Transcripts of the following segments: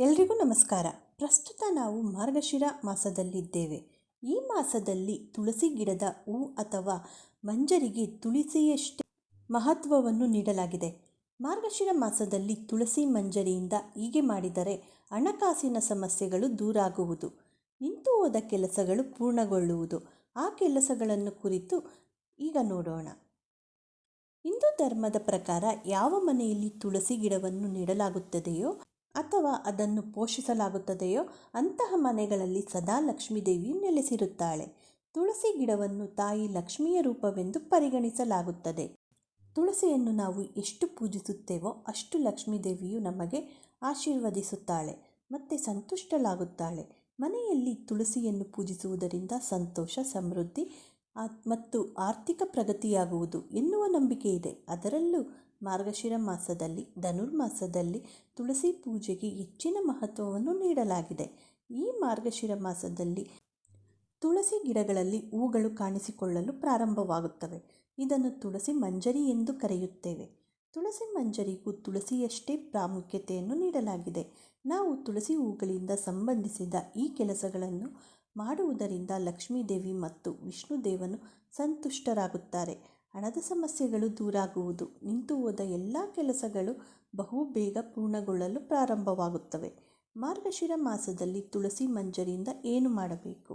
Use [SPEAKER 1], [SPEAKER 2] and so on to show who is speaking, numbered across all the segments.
[SPEAKER 1] ಎಲ್ರಿಗೂ ನಮಸ್ಕಾರ. ಪ್ರಸ್ತುತ ನಾವು ಮಾರ್ಗಶಿರ ಮಾಸದಲ್ಲಿದ್ದೇವೆ. ಈ ಮಾಸದಲ್ಲಿ ತುಳಸಿ ಗಿಡದ ಹೂ ಅಥವಾ ಮಂಜರಿಗೆ ತುಳಸಿಯಷ್ಟೇ ಮಹತ್ವವನ್ನು ನೀಡಲಾಗಿದೆ. ಮಾರ್ಗಶಿರ ಮಾಸದಲ್ಲಿ ತುಳಸಿ ಮಂಜರಿಯಿಂದ ಹೀಗೆ ಮಾಡಿದರೆ ಹಣಕಾಸಿನ ಸಮಸ್ಯೆಗಳು ದೂರಾಗುವುದು ನಿಂತು ಹೋದ ಕೆಲಸಗಳು ಪೂರ್ಣಗೊಳ್ಳುವುದು. ಆ ಕೆಲಸಗಳನ್ನು ಕುರಿತು ಈಗ ನೋಡೋಣ. ಹಿಂದೂ ಧರ್ಮದ ಪ್ರಕಾರ ಯಾವ ಮನೆಯಲ್ಲಿ ತುಳಸಿ ಗಿಡವನ್ನು ನೆಡಲಾಗುತ್ತದೆಯೋ ಅಥವಾ ಅದನ್ನು ಪೋಷಿಸಲಾಗುತ್ತದೆಯೋ ಅಂತಹ ಮನೆಗಳಲ್ಲಿ ಸದಾ ಲಕ್ಷ್ಮೀದೇವಿ ನೆಲೆಸಿರುತ್ತಾಳೆ. ತುಳಸಿ ಗಿಡವನ್ನು ತಾಯಿ ಲಕ್ಷ್ಮಿಯ ರೂಪವೆಂದು ಪರಿಗಣಿಸಲಾಗುತ್ತದೆ. ತುಳಸಿಯನ್ನು ನಾವು ಎಷ್ಟು ಪೂಜಿಸುತ್ತೇವೋ ಅಷ್ಟು ಲಕ್ಷ್ಮೀದೇವಿಯು ನಮಗೆ ಆಶೀರ್ವದಿಸುತ್ತಾಳೆ ಮತ್ತು ಸಂತುಷ್ಟಳಾಗುತ್ತಾಳೆ. ಮನೆಯಲ್ಲಿ ತುಳಸಿಯನ್ನು ಪೂಜಿಸುವುದರಿಂದ ಸಂತೋಷ, ಸಮೃದ್ಧಿ ಮತ್ತು ಆರ್ಥಿಕ ಪ್ರಗತಿಯಾಗುವುದು ಎನ್ನುವ ನಂಬಿಕೆ ಇದೆ. ಅದರಲ್ಲೂ ಮಾರ್ಗಶಿರ ಮಾಸದಲ್ಲಿ, ಧನುರ್ಮಾಸದಲ್ಲಿ ತುಳಸಿ ಪೂಜೆಗೆ ಹೆಚ್ಚಿನ ಮಹತ್ವವನ್ನು ನೀಡಲಾಗಿದೆ. ಈ ಮಾರ್ಗಶಿರ ಮಾಸದಲ್ಲಿ ತುಳಸಿ ಗಿಡಗಳಲ್ಲಿ ಹೂಗಳು ಕಾಣಿಸಿಕೊಳ್ಳಲು ಪ್ರಾರಂಭವಾಗುತ್ತವೆ. ಇದನ್ನು ತುಳಸಿ ಮಂಜರಿ ಎಂದು ಕರೆಯುತ್ತೇವೆ. ತುಳಸಿ ಮಂಜರಿಗೂ ತುಳಸಿಯಷ್ಟೇ ಪ್ರಾಮುಖ್ಯತೆಯನ್ನು ನೀಡಲಾಗಿದೆ. ನಾವು ತುಳಸಿ ಹೂಗಳಿಂದ ಸಂಬಂಧಿಸಿದ ಈ ಕೆಲಸಗಳನ್ನು ಮಾಡುವುದರಿಂದ ಲಕ್ಷ್ಮೀದೇವಿ ಮತ್ತು ವಿಷ್ಣುದೇವನು ಸಂತುಷ್ಟರಾಗುತ್ತಾರೆ. ಹಣದ ಸಮಸ್ಯೆಗಳು ದೂರಾಗುವುದು. ನಿಂತು ಹೋದ ಎಲ್ಲ ಕೆಲಸಗಳು ಬಹು ಬೇಗ ಪೂರ್ಣಗೊಳ್ಳಲು ಪ್ರಾರಂಭವಾಗುತ್ತವೆ. ಮಾರ್ಗಶಿರ ಮಾಸದಲ್ಲಿ ತುಳಸಿ ಮಂಜರಿಯಿಂದ ಏನು ಮಾಡಬೇಕು?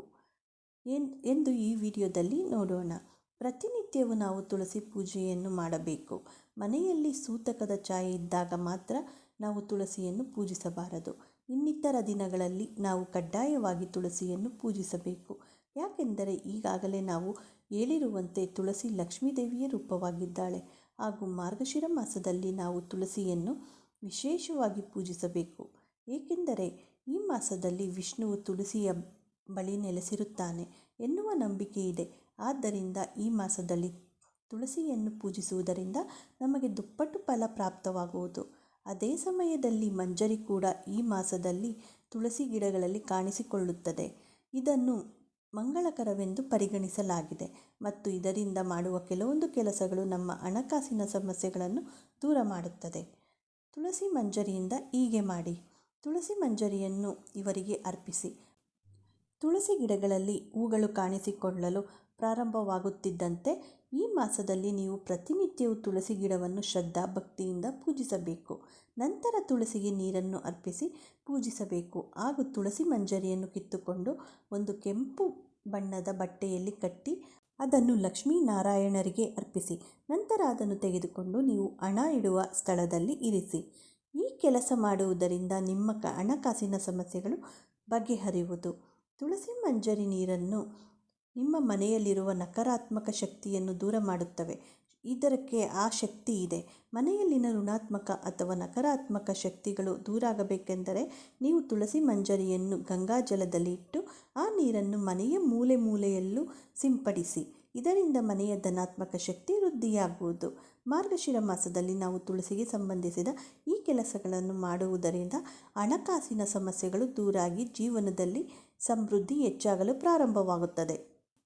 [SPEAKER 1] ಎಂದು ಈ ವಿಡಿಯೋದಲ್ಲಿ ನೋಡೋಣ. ಪ್ರತಿನಿತ್ಯವೂ ನಾವು ತುಳಸಿ ಪೂಜೆಯನ್ನು ಮಾಡಬೇಕು. ಮನೆಯಲ್ಲಿ ಸೂತಕದ ಛಾಯೆ ಇದ್ದಾಗ ಮಾತ್ರ ನಾವು ತುಳಸಿಯನ್ನು ಪೂಜಿಸಬಾರದು. ಇನ್ನಿತರ ದಿನಗಳಲ್ಲಿ ನಾವು ಕಡ್ಡಾಯವಾಗಿ ತುಳಸಿಯನ್ನು ಪೂಜಿಸಬೇಕು. ಯಾಕೆಂದರೆ ಈಗಾಗಲೇ ನಾವು ಹೇಳಿರುವಂತೆ ತುಳಸಿ ಲಕ್ಷ್ಮೀದೇವಿಯ ರೂಪವಾಗಿದ್ದಾಳೆ. ಹಾಗೂ ಮಾರ್ಗಶಿರ ಮಾಸದಲ್ಲಿ ನಾವು ತುಳಸಿಯನ್ನು ವಿಶೇಷವಾಗಿ ಪೂಜಿಸಬೇಕು. ಏಕೆಂದರೆ ಈ ಮಾಸದಲ್ಲಿ ವಿಷ್ಣುವು ತುಳಸಿಯ ಬಳಿ ನೆಲೆಸಿರುತ್ತಾನೆ ಎನ್ನುವ ನಂಬಿಕೆ ಇದೆ. ಆದ್ದರಿಂದ ಈ ಮಾಸದಲ್ಲಿ ತುಳಸಿಯನ್ನು ಪೂಜಿಸುವುದರಿಂದ ನಮಗೆ ದುಪ್ಪಟ್ಟು ಫಲ ಪ್ರಾಪ್ತವಾಗುವುದು. ಅದೇ ಸಮಯದಲ್ಲಿ ಮಂಜರಿ ಕೂಡ ಈ ಮಾಸದಲ್ಲಿ ತುಳಸಿ ಗಿಡಗಳಲ್ಲಿ ಕಾಣಿಸಿಕೊಳ್ಳುತ್ತದೆ. ಇದನ್ನು ಮಂಗಳಕರವೆಂದು ಪರಿಗಣಿಸಲಾಗಿದೆ. ಮತ್ತು ಇದರಿಂದ ಮಾಡುವ ಕೆಲವೊಂದು ಕೆಲಸಗಳು ನಮ್ಮ ಹಣಕಾಸಿನ ಸಮಸ್ಯೆಗಳನ್ನು ದೂರ ಮಾಡುತ್ತದೆ. ತುಳಸಿ ಮಂಜರಿಯಿಂದ ಹೀಗೆ ಮಾಡಿ. ತುಳಸಿ ಮಂಜರಿಯನ್ನು ಇವರಿಗೆ ಅರ್ಪಿಸಿ. ತುಳಸಿ ಗಿಡಗಳಲ್ಲಿ ಹೂಗಳು ಕಾಣಿಸಿಕೊಳ್ಳಲು ಪ್ರಾರಂಭವಾಗುತ್ತಿದ್ದಂತೆ ಈ ಮಾಸದಲ್ಲಿ ನೀವು ಪ್ರತಿನಿತ್ಯವೂ ತುಳಸಿ ಗಿಡವನ್ನು ಶ್ರದ್ಧಾ ಭಕ್ತಿಯಿಂದ ಪೂಜಿಸಬೇಕು. ನಂತರ ತುಳಸಿಗೆ ನೀರನ್ನು ಅರ್ಪಿಸಿ ಪೂಜಿಸಬೇಕು. ಹಾಗೂ ತುಳಸಿ ಮಂಜರಿಯನ್ನು ಕಿತ್ತುಕೊಂಡು ಒಂದು ಕೆಂಪು ಬಣ್ಣದ ಬಟ್ಟೆಯಲ್ಲಿ ಕಟ್ಟಿ ಅದನ್ನು ಲಕ್ಷ್ಮೀನಾರಾಯಣರಿಗೆ ಅರ್ಪಿಸಿ. ನಂತರ ಅದನ್ನು ತೆಗೆದುಕೊಂಡು ನೀವು ಹಣ ಇಡುವ ಸ್ಥಳದಲ್ಲಿ ಇರಿಸಿ. ಈ ಕೆಲಸ ಮಾಡುವುದರಿಂದ ನಿಮ್ಮ ಹಣಕಾಸಿನ ಸಮಸ್ಯೆಗಳು ಬಗೆಹರಿಯುವುದು. ತುಳಸಿ ಮಂಜರಿ ನೀರನ್ನು ನಿಮ್ಮ ಮನೆಯಲ್ಲಿರುವ ನಕಾರಾತ್ಮಕ ಶಕ್ತಿಯನ್ನು ದೂರ ಮಾಡುತ್ತವೆ. ಇದಕ್ಕೆ ಆ ಶಕ್ತಿ ಇದೆ. ಮನೆಯಲ್ಲಿನ ಋಣಾತ್ಮಕ ಅಥವಾ ನಕಾರಾತ್ಮಕ ಶಕ್ತಿಗಳು ದೂರಾಗಬೇಕೆಂದರೆ ನೀವು ತುಳಸಿ ಮಂಜರಿಯನ್ನು ಗಂಗಾಜಲದಲ್ಲಿ ಇಟ್ಟು ಆ ನೀರನ್ನು ಮನೆಯ ಮೂಲೆ ಮೂಲೆಯಲ್ಲೂ ಸಿಂಪಡಿಸಿ. ಇದರಿಂದ ಮನೆಯ ಧನಾತ್ಮಕ ಶಕ್ತಿ ವೃದ್ಧಿಯಾಗುವುದು. ಮಾರ್ಗಶಿರ ಮಾಸದಲ್ಲಿ ನಾವು ತುಳಸಿಗೆ ಸಂಬಂಧಿಸಿದ ಈ ಕೆಲಸಗಳನ್ನು ಮಾಡುವುದರಿಂದ ಹಣಕಾಸಿನ ಸಮಸ್ಯೆಗಳು ದೂರಾಗಿ ಜೀವನದಲ್ಲಿ ಸಮೃದ್ಧಿ ಹೆಚ್ಚಾಗಲು ಪ್ರಾರಂಭವಾಗುತ್ತದೆ.